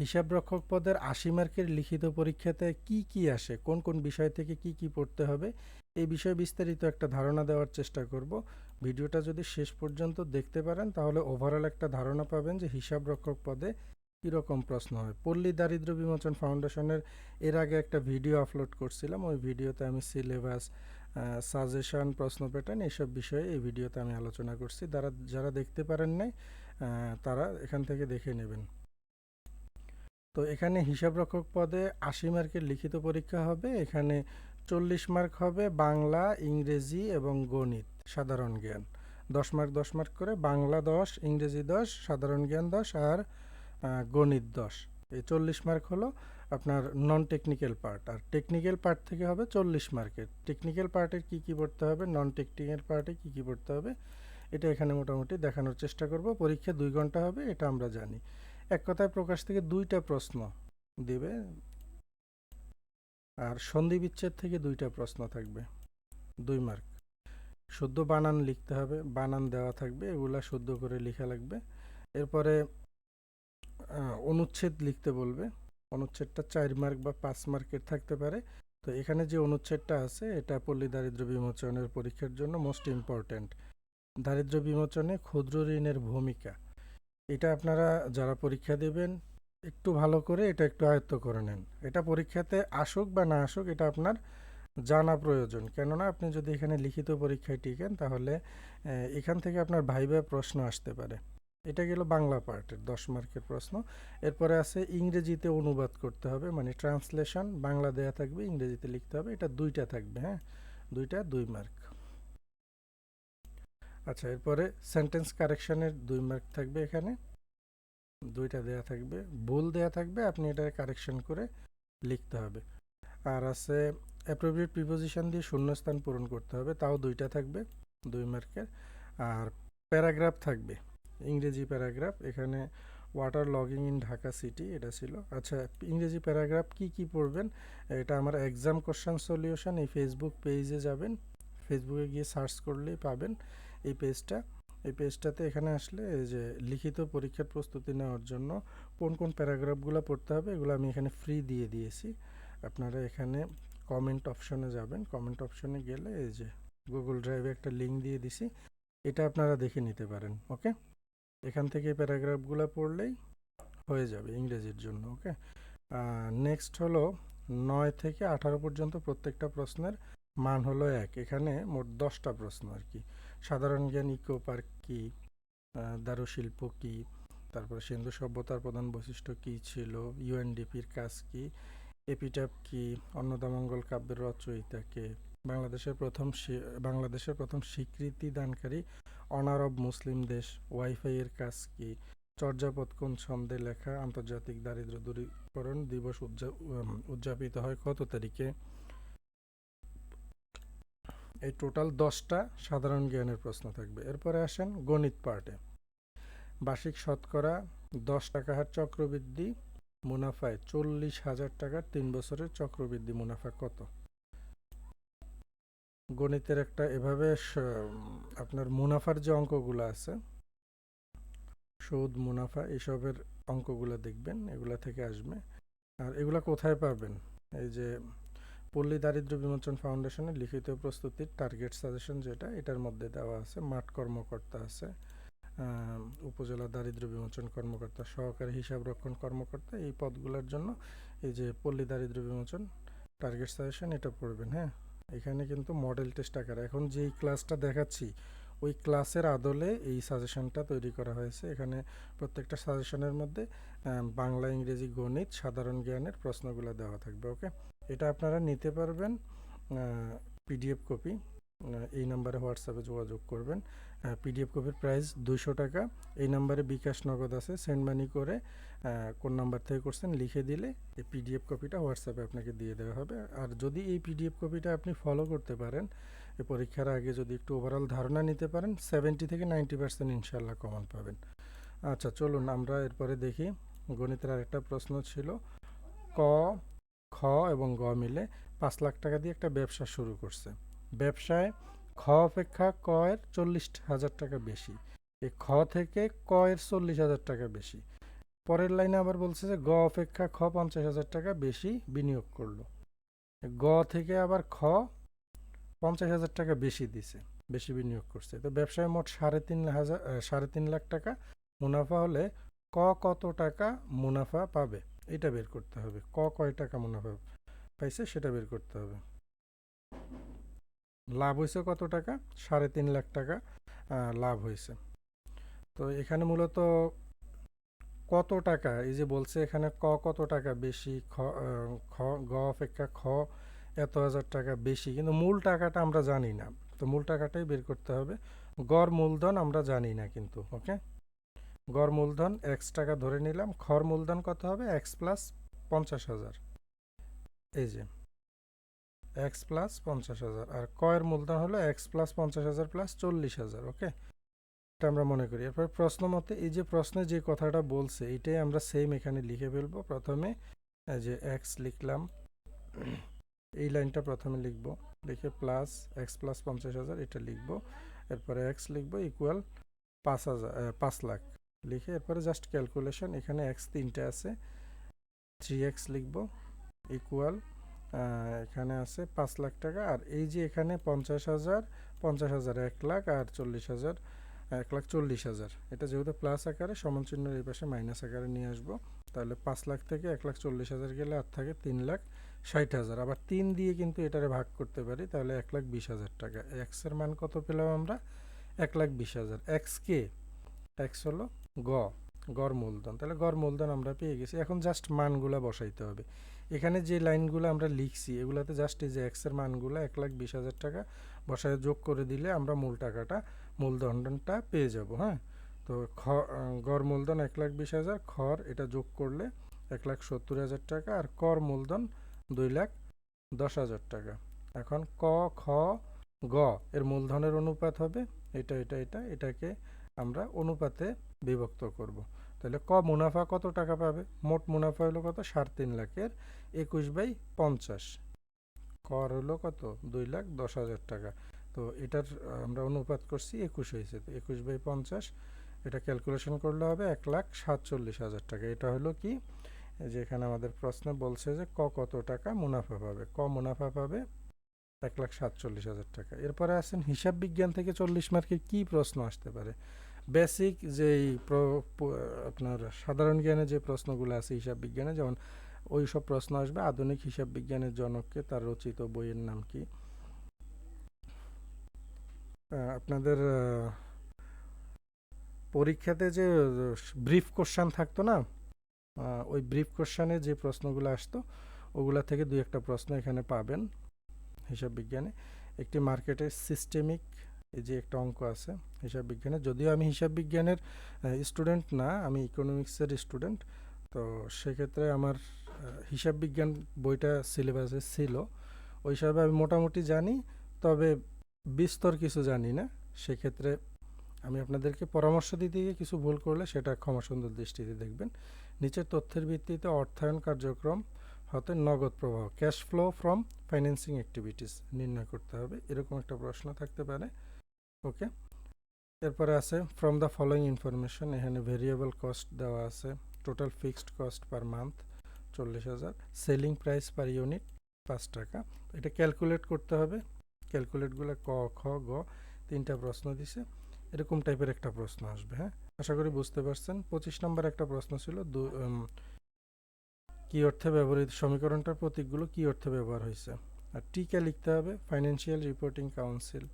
হিসাবরক্ষক পদের আশি মার্কের লিখিত পরীক্ষাতে কি কি আসে? কোন কোন বিষয় থেকে কি কি পড়তে হবে? এই বিষয়ে বিস্তারিত একটা ধারণা দেওয়ার চেষ্টা করব। ভিডিওটা যদি শেষ পর্যন্ত দেখতে পারেন, তাহলে ওভারঅল একটা ধারণা পাবেন যে হিসাবরক্ষক পদে কীরকম প্রশ্ন হয়। পল্লী দারিদ্র বিমোচন ফাউন্ডেশনের এর আগে একটা ভিডিও আপলোড করছিলাম। ওই ভিডিওতে আমি সিলেবাস সাজেশন প্রশ্ন প্যাটার্ন এইসব বিষয়ে এই ভিডিওতে আমি আলোচনা করছি। যারা যারা দেখতে পারেন নাই তারা এখান থেকে দেখে নেবেন। তো এখানে হিসাবরক্ষক পদে আশি মার্কের লিখিত পরীক্ষা হবে, এখানে চল্লিশ মার্ক হবে বাংলা, ইংরেজি এবং গণিত, সাধারণ জ্ঞান। দশ মার্ক দশ মার্ক করে বাংলা দশ, ইংরেজি দশ, সাধারণ জ্ঞান দশ আর গণিত দশ। এই চল্লিশ মার্ক হলো আপনার নন টেকনিক্যাল পার্ট আর টেকনিক্যাল পার্ট থেকে হবে চল্লিশ মার্কের। টেকনিক্যাল পার্টের কী কী পড়তে হবে নন টেকনিক্যাল পার্টে কী কী পড়তে হবে, এটা এখানে মোটামুটি দেখানোর চেষ্টা করব। পরীক্ষা দুই ঘণ্টা হবে, এটা আমরা জানি। এক কথায় প্রকাশ থেকে দুইটা প্রশ্ন দিবে। আর সন্ধি বিচ্ছেদ থেকে দুইটা প্রশ্ন থাকবে। দুই মার্ক। শুদ্ধ বানান লিখতে হবে, বানান দেওয়া থাকবে, এগুলা শুদ্ধ করে লেখা লাগবে। এরপরে অনুচ্ছেদ লিখতে বলবে। অনুচ্ছেদটা চার মার্ক বা পাঁচ মার্কের থাকতে পারে। তো এখানে যে অনুচ্ছেদটা আছে, এটা পল্লী দারিদ্র বিমোচনের পরীক্ষার জন্য মোস্ট ইম্পর্ট্যান্ট দারিদ্র বিমোচনে ক্ষুদ্র ঋণের ভূমিকা। এটা আপনারা যারা পরীক্ষা দেবেন, একটু ভালো করে এটা একটু আয়ত্ত করে নেন। এটা পরীক্ষাতে আসুক বা না আসুক, এটা আপনার জানা প্রয়োজন। কেননা আপনি যদি এখানে লিখিত পরীক্ষায় টিকেন, তাহলে এখান থেকে আপনার ভাইবা প্রশ্ন আসতে পারে। এটা গেল বাংলা পার্টের দশ মার্কের প্রশ্ন। এরপরে আছে ইংরেজিতে অনুবাদ করতে হবে মানে ট্রান্সলেশন, বাংলা দেয়া থাকবে, ইংরেজিতে লিখতে হবে। এটা দুইটা থাকবে হ্যাঁ? দুইটা, দুই মার্ক। আচ্ছা এরপরে সেন্টেন্স কারেকশনের দুই মার্ক থাকবে এখানে। দুইটা দেয়া থাকবে। ভুল দেয়া থাকবে, আপনি এটা কারেকশন করে লিখতে হবে। আর আছে অ্যাপ্রোপ্রিয়েট প্রিপোজিশন দিয়ে শূন্যস্থান পূরণ করতে হবে, তাও দুইটা থাকবে, দুই মার্কের আর প্যারাগ্রাফ থাকবে, ইংরেজি প্যারাগ্রাফ এখানে water logging in Dhaka city এটা ছিল। আচ্ছা ইংরেজি প্যারাগ্রাফ কি কি পড়বেন? এটা আমার এক্সাম কোশ্চেন সলিউশন এই ফেসবুক পেজে যাবেন। ফেসবুকে গিয়ে সার্চ করলেই পাবেন। এই পেজটা এই পেজটাতে এখানে আসলে যে লিখিত পরীক্ষার প্রস্তুতি নেওয়ার জন্য কোন কোন প্যারাগ্রাফগুলো পড়তে হবে, এগুলো আমি এখানে ফ্রি দিয়ে দিয়েছি। আপনারা এখানে কমেন্ট অপশনে যাবেন। কমেন্ট অপশনে গেলে এই যে গুগল ড্রাইভে একটা লিঙ্ক দিয়ে দিছি। এটা আপনারা দেখে নিতে পারেন ওকে এখান থেকে প্যারাগ্রাফগুলো পড়লেই হয়ে যাবে ইংরেজির জন্য ওকে নেক্সট হলো নয় থেকে আঠারো পর্যন্ত প্রত্যেকটা প্রশ্নের মান হলো এক। এখানে মোট দশটা প্রশ্ন আর কি। সাধারণ জ্ঞান ইকো পার্ক কী দারুশিল্প কী, তারপরে সিন্ধু সভ্যতার প্রধান বৈশিষ্ট্য কী ছিল ইউএনডিপির কাজ কী এপিটাপ কী, অন্নদামঙ্গল কাব্যের রচয়িতাকে বাংলাদেশের প্রথম বাংলাদেশের প্রথম স্বীকৃতি দানকারী অনার অব মুসলিম দেশ ওয়াইফাই এর কাজ কি, চর্যাপদ কোন ছন্দে লেখা আন্তর্জাতিক দারিদ্র দূরীকরণ দিবস উদযা- উদযাপিত হয় কত তারিখে এই টোটাল দশটা সাধারণ জ্ঞানের প্রশ্ন থাকবে। এরপরে আসেন গণিত পার্টে। বার্ষিক শতকরা দশ টাকা হার চক্রবৃদ্ধি, মুনাফায় চল্লিশ হাজার টাকার তিন বছরের চক্রবৃদ্ধি, মুনাফা কত? গণিতের একটা এভাবে আপনার মুনাফার যে অঙ্কগুলো আছে, সুদ, মুনাফা এসবের অঙ্কগুলো দেখবেন, এগুলা থেকে আসবে। আর এগুলা কোথায় পাবেন? এই যে পল্লী দারিদ্র বিমোচন ফাউন্ডেশনের লিখিত প্রস্তুতির টার্গেট সাজেশন যেটা, এটার মধ্যে দেওয়া আছে, মাঠ কর্মকর্তা আছে উপজেলা দারিদ্র বিমোচন কর্মকর্তা, সহকারী হিসাব রক্ষণ কর্মকর্তা, এই পদগুলোর জন্য এই যে পল্লী দারিদ্র বিমোচন টার্গেট সাজেশন এটা পড়বেন হ্যাঁ? এখানে কিন্তু মডেল টেস্ট আকারে, এখন যেই ক্লাসটা দেখাচ্ছি, ওই ক্লাসের আদলে এই সাজেশনটা তৈরি করা হয়েছে। এখানে প্রত্যেকটা সাজেশনের মধ্যে বাংলা, ইংরেজি, গণিত, সাধারণ জ্ঞানের প্রশ্নগুলো দেওয়া থাকবে ওকে এটা আপনারা নিতে পারবেন পিডিএফ কপি এই নাম্বারে হোয়াটসঅ্যাপে যোগাযোগ করবেন। পিডিএফ কপির প্রাইস দুশো টাকা। এই নাম্বারে বিকাশ নগদ আছে সেন্ড মানি করে কোন নাম্বার থেকে করছেন লিখে দিলে এই পিডিএফ কপিটা হোয়াটসঅ্যাপে আপনাকে দিয়ে দেওয়া হবে। আর যদি এই পিডিএফ কপিটা আপনি ফলো করতে পারেন, এই পরীক্ষার আগে যদি একটু ওভারঅল ধারণা নিতে পারেন সেভেন্টি থেকে নাইনটি পার্সেন্ট ইনশাল্লাহ কমন পাবেন। আচ্ছা চলুন আমরা এরপরে দেখি। গণিতের আরেকটা প্রশ্ন ছিল, ক খ এবং গ মিলে পাঁচ লাখ টাকা দিয়ে একটা ব্যবসা শুরু করছে। ব্যবসায় খ অপেক্ষা ক এর চল্লিশ হাজার টাকা বেশি। এই খ থেকে ক এর চল্লিশ হাজার টাকা বেশি। পরের লাইনে আবার বলছে যে গ অপেক্ষা খ পঞ্চাশ হাজার টাকা বেশি বিনিয়োগ করল। গ থেকে আবার খ পঞ্চাশ হাজার টাকা বেশি দিছে, বেশি বিনিয়োগ করছে। তো ব্যবসায় মোট সাড়ে তিন হাজার, সাড়ে তিন লাখ টাকা মুনাফা হলে ক কত টাকা মুনাফা পাবে? এটা বের করতে হবে। ক কয় টাকা মুনাফা পাইছে সেটা বের করতে হবে। লাভ হয়েছে কত টাকা? সাড়ে তিন লাখ টাকা লাভ হয়েছে। তো এখানে মূলত কত টাকা? এই যে বলছে এখানে ক কত টাকা বেশি? খ খ, গ অপেক্ষা খ, এত হাজার টাকা বেশি। কিন্তু মূল টাকাটা আমরা জানি না। তো মূল টাকাটাই বের করতে হবে। গড় মূলধন আমরা জানি না কিন্তু, ওকে? গড় মূলধন এক্স টাকা ধরে নিলাম খর মূলধন কত হবে? এক্স প্লাস পঞ্চাশ হাজার। এই যে এক্স প্লাস পঞ্চাশ হাজার। আর কয়ের মূলধন হলো এক্স প্লাস পঞ্চাশ হাজার প্লাস চল্লিশ হাজার ওকে এটা আমরা মনে করি। এরপর প্রশ্ন মতে, এই যে প্রশ্নে যে কথাটা বলছে, এটাই আমরা সেম এখানে লিখে ফেলব। প্রথমে যে এক্স লিখলাম, এই লাইনটা প্রথমে লিখব। লিখে প্লাস এক্স প্লাস পঞ্চাশ হাজার, এটা লিখব। এরপরে এক্স লিখব ইকুয়াল পাঁচ হাজার পাঁচ লাখ। লিখে এরপরে জাস্ট ক্যালকুলেশন এখানে এক্স তিনটে আছে থ্রি এক্স লিখব ইকুয়াল এখানে আছে পাঁচ লাখ টাকা, আর এই যে এখানে পঞ্চাশ হাজার পঞ্চাশ হাজার, এক লাখ আর চল্লিশ হাজার, এক লাখ চল্লিশ হাজার, এটা যেহেতু প্লাস আকারে, সমান চিহ্নের এই পাশে মাইনাস আকারে নিয়ে আসব, তাহলে পাঁচ লাখ থেকে এক লাখ চল্লিশ হাজার গেলে আর থাকে তিন লাখ ষাট হাজার, আবার তিন দিয়ে কিন্তু এটারে ভাগ করতে পারি, তাহলে এক লাখ বিশ হাজার টাকা এক্সের মান কত পেলাম আমরা? এক লাখ বিশ হাজার এক্স কে এক্স হলো গ, গড় মূলধন। তাহলে গড় মূলধন আমরা পেয়ে গেছি। এখন জাস্ট মানগুলা বসাইতে হবে। এখানে যে লাইনগুলো আমরা লিখছি, এগুলাতে জাস্ট এই যে এক্সের মানগুলো এক লাখ বিশ হাজার টাকা বসায় যোগ করে দিলে আমরা মূল টাকাটা, মূলধনটা পেয়ে যাব হ্যাঁ? তো খ, গড় মূলধন এক লাখ বিশ হাজার খর এটা যোগ করলে এক লাখ সত্তর হাজার টাকা আর কর মূলধন দুই লাখ দশ হাজার টাকা। এখন ক, খ, গ এর মূলধনের অনুপাত হবে, এটা এটা এটা, এটাকে আমরা অনুপাতে বিভক্ত করব। তাহলে ক মুনাফা কত টাকা পাবে? মোট মুনাফা হলো কত? সাড়ে তিন লাখের একুশ বাই পঞ্চাশ। কর হলো কত? দুই লাখ দশ হাজার টাকা। তো এটার আমরা অনুপাত করছি একুশ হয়েছে। তো একুশ বাই পঞ্চাশ, এটা ক্যালকুলেশন করলে হবে এক লাখ সাতচল্লিশ হাজার টাকা। এটা হলো কি? এই যে এখানে আমাদের প্রশ্নে বলছে যে ক কত টাকা মুনাফা পাবে? ক মুনাফা পাবে এক লাখ সাতচল্লিশ হাজার টাকা। এরপরে আসেন হিসাব বিজ্ঞান থেকে চল্লিশ মার্কের কি প্রশ্ন আসতে পারে? বেসিক যেই আপনার সাধারণ জ্ঞানে যে প্রশ্নগুলো আছে হিসাব বিজ্ঞানে, যেমন ওই সব প্রশ্ন আসবে, আধুনিক হিসাব বিজ্ঞানের জনককে তার রচিত বইয়ের নাম কি? আপনাদের পরীক্ষাতে যে ব্রিফ কোশ্চান থাকতো না ওই ব্রিফ কোশ্চানে যে প্রশ্নগুলো আসতো, ওগুলা থেকে দুই একটা প্রশ্ন এখানে পাবেন হিসাব বিজ্ঞানে। একটি মার্কেটের সিস্টেমিক এই যে একটা অঙ্ক আছে, হিসাব বিজ্ঞানে যদিও আমি হিসাব বিজ্ঞানের স্টুডেন্ট না, আমি ইকোনমিক্সের স্টুডেন্ট তো সেক্ষেত্রে আমার হিসাব বিজ্ঞান বইটা সিলেবাসে ছিল। ওই হিসাবে আমি মোটামুটি জানি, তবে বিস্তর কিছু জানি না। সেক্ষেত্রে আমি আপনাদেরকে পরামর্শ দিতে গিয়ে কিছু ভুল করলে সেটা ক্ষমা সুন্দর দৃষ্টিতে দেখবেন। নিচের তথ্যের ভিত্তিতে অর্থায়ন কার্যক্রম হতে নগদ প্রবাহ cash flow from financing activities নির্ণয় করতে হবে। এরকম একটা প্রশ্ন থাকতে পারে। ওকে? এরপরে আছে ফ্রম দ্য ফলোয়িং ইনফরমেশন এখানে ভেরিয়েবল কস্ট দেওয়া আছে total fixed cost per month চল্লিশ হাজার। সেলিং প্রাইস পার ইউনিট পাঁচ টাকা। এটা ক্যালকুলেট করতে হবে। ক্যালকুলেটগুলো ক, খ, গ, তিনটা প্রশ্ন দিছে। এরকম টাইপের একটা প্রশ্ন আসবে হ্যাঁ? আশা করি বুঝতে পারছেন। পঁচিশ নম্বর একটা প্রশ্ন ছিল, দু কি অর্থে ব্যবহৃত, সমীকরণটার প্রতীকগুলো কি অর্থে ব্যবহার হয়েছে? আর টিকা লিখতে হবে ফাইন্যান্সিয়াল রিপোর্টিং কাউন্সিল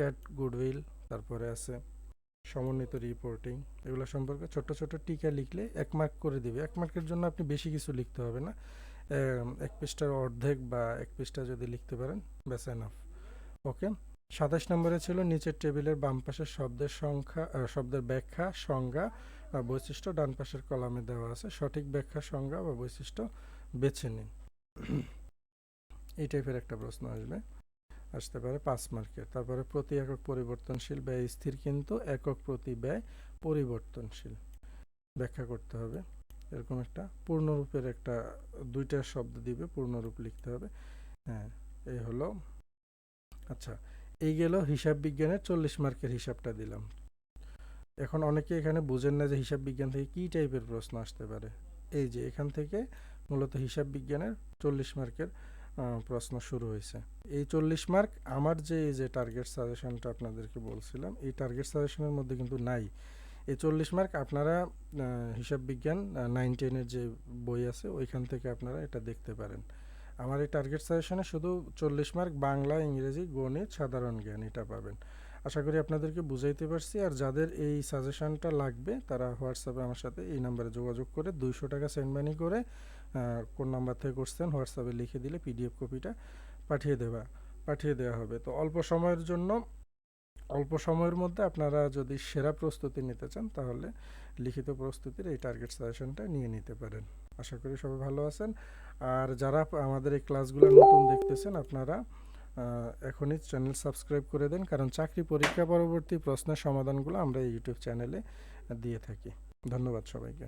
ক্যাট গুডউইল তারপরে আছে সমন্বিত রিপোর্টিং এগুলো সম্পর্কে ছোট ছোট টিকা লিখলে এক মার্ক করে দিবে। এক মার্কের জন্য আপনি বেশি কিছু লিখতে হবে না। এক পৃষ্ঠার অর্ধেক বা এক পৃষ্ঠা যদি লিখতে পারেন ব্যাস এনাফ ওকে সাতাশ নম্বরে ছিল নিচের টেবিলের বাম পাশের শব্দের সংখ্যা শব্দের ব্যাখ্যা, সংজ্ঞা বা বৈশিষ্ট্য ডান পাশের কলামে দেওয়া আছে। সঠিক ব্যাখ্যা, সংজ্ঞা বা বৈশিষ্ট্য বেছে নিন। এই টাইপের একটা প্রশ্ন আসবে। আসতে পারে পাঁচ মার্কের। তারপরে প্রতি একক পরিবর্তনশীল ব্যয় স্থির কিন্তু একক প্রতি ব্যয় পরিবর্তনশীল। ব্যাখ্যা করতে হবে। এরকম একটা পূর্ণরূপের একটা, দুইটা শব্দ দিবে, পূর্ণরূপ লিখতে হবে। হ্যাঁ এই হলো। আচ্ছা এই গেল হিসাব বিজ্ঞানের চল্লিশ মার্কের হিসাবটা দিলাম। এখন অনেকে এখানে বোঝেন না যে হিসাব বিজ্ঞান থেকে কী টাইপের প্রশ্ন আসতে পারে। এই যে, এখান থেকে মূলত হিসাব বিজ্ঞানের চল্লিশ মার্কের প্রশ্ন শুরু হয়েছে। এই চল্লিশ মার্ক আমার যে, এই যে টার্গেট সাজেশনটা আপনাদেরকে বলছিলাম, এই টার্গেট সাজেশনের মধ্যে কিন্তু নাই। এই চল্লিশ মার্ক আপনারা হিসাব বিজ্ঞান নাইন টেনের যে বই আছে, ওইখান থেকে আপনারা এটা দেখতে পারেন। আমার এই টার্গেট সাজেশনে শুধু চল্লিশ মার্ক বাংলা, ইংরেজি, গণিত, সাধারণ জ্ঞান এটা পাবেন। আশা করি আপনাদেরকে বুঝাইতে পারছি। আর যাদের এই সাজেশনটা লাগবে, তারা হোয়াটসঅ্যাপে আমার সাথে এই নাম্বারে যোগাযোগ করে দুইশো টাকা সেন্ড মানি করে কোন নাম্বার থেকে করছেন, হোয়াটসঅ্যাপে লিখে দিলে পিডিএফ কপিটা পাঠিয়ে দেওয়া পাঠিয়ে দেওয়া হবে। তো অল্প সময়ের জন্য, অল্প সময়ের মধ্যে আপনারা যদি সেরা প্রস্তুতি নিতে চান, তাহলে লিখিত প্রস্তুতির এই টার্গেট সাজেশনটা নিয়ে নিতে পারেন। আশা করি সবাই ভালো আছেন। আর যারা আমাদের এই ক্লাসগুলো নতুন দেখতেছেন, আপনারা এখনই চ্যানেল সাবস্ক্রাইব করে দেন, কারণ চাকরি পরীক্ষা পরবর্তী প্রশ্নের সমাধানগুলো আমরা ইউটিউব চ্যানেলে দিয়ে থাকি। ধন্যবাদ সবাইকে।